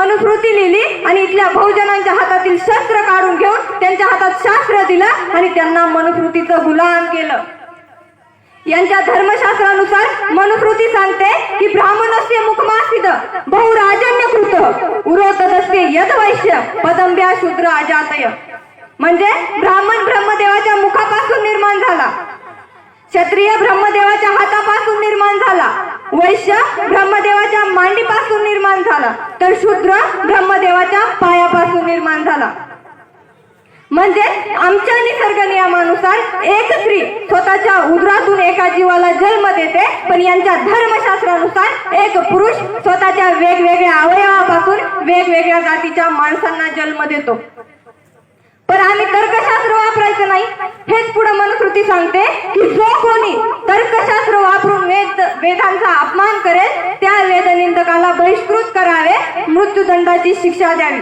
मनुस्मृती लिहिली आणि इथल्या बहुजनांच्या हातातील शस्त्र काढून घेऊन त्यांच्या हातात शास्त्र दिलं आणि त्यांना मनुस्मृतीचं गुलाम केलं. यांच्या धर्मशास्त्रानुसार मनुस्मृती सांगते की ब्राह्मणस्य मुखमासिद बहुराजन्यकृत उरोतदस्ते यदवैश्य पदंब्या शूद्र अजातय. म्हणजे ब्राह्मण ब्रह्मदेवाच्या मुखापासून निर्माण झाला. क्षत्रिय ब्रह्मदेवाच्या हातापासून निर्माण झाला. वैश्य ब्रह्मदेवाच्या मांडीपासून निर्माण झाला तर शूद्र ब्रह्मदेवाच्या पायापासून निर्माण झाला. म्हणजे आमच्या निसर्ग नियमानुसार एक स्त्री स्वतःच्या उदरातून एका जीवाला जन्म देते पण यांच्या धर्मशास्त्रानुसार एक पुरुष स्वतःच्या वेगवेगळ्या अवयवापासून वेगवेगळ्या जातीच्या माणसांना जन्म देतो. पण आम्ही तर्कशास्त्र वापरायचं नाही. हेच पुढे मनकृती सांगते की जो कोणी तर्कशास्त्र वापर अपमान करेल त्या वेदनिंदकाला बहिष्कृत करावे मृत्यूदंडाची शिक्षा द्यावी.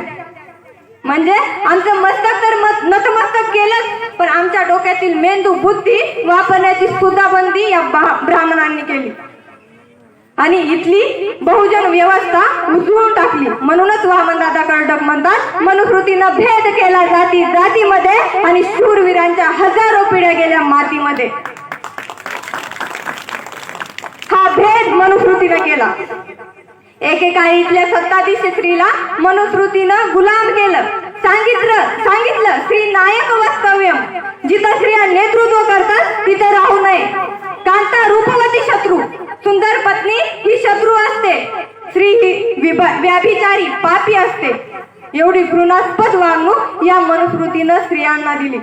म्हणजे आमचं मस्तक तर नतमस्तक केलं पण आमच्या डोक्यातील मेंदू बुद्धी वापरण्याची सुद्धा बंदी या ब्राह्मणांनी केली. आणि इथली बहुजन व्यवस्था उजळून टाकली. म्हणूनच वामन दादा कर्डक म्हणतात मनुकृतीनं भेद केला जाती जातीमध्ये आणि शूरवीरांच्या हजारो पिढ्या गेल्या मातीमध्ये हा भेद मनुस्मृतीनं केला. एकेकाळी इथल्या सत्ताधीश स्त्रीला मनुस्मृतीनं गुलाम केलं. सांगितलं सांगितलं स्त्री नायक वास्तव्य. जिथं स्त्रिया नेतृत्व करतात तिथं राहू नये. कांता रूपवती शत्रू. सुंदर पत्नी ही शत्रू असते. स्त्री ही व्याभिचारी पापी असते. एवढी घृणास्पद वागणूक या मनुस्मृतीनं स्त्रियांना दिली.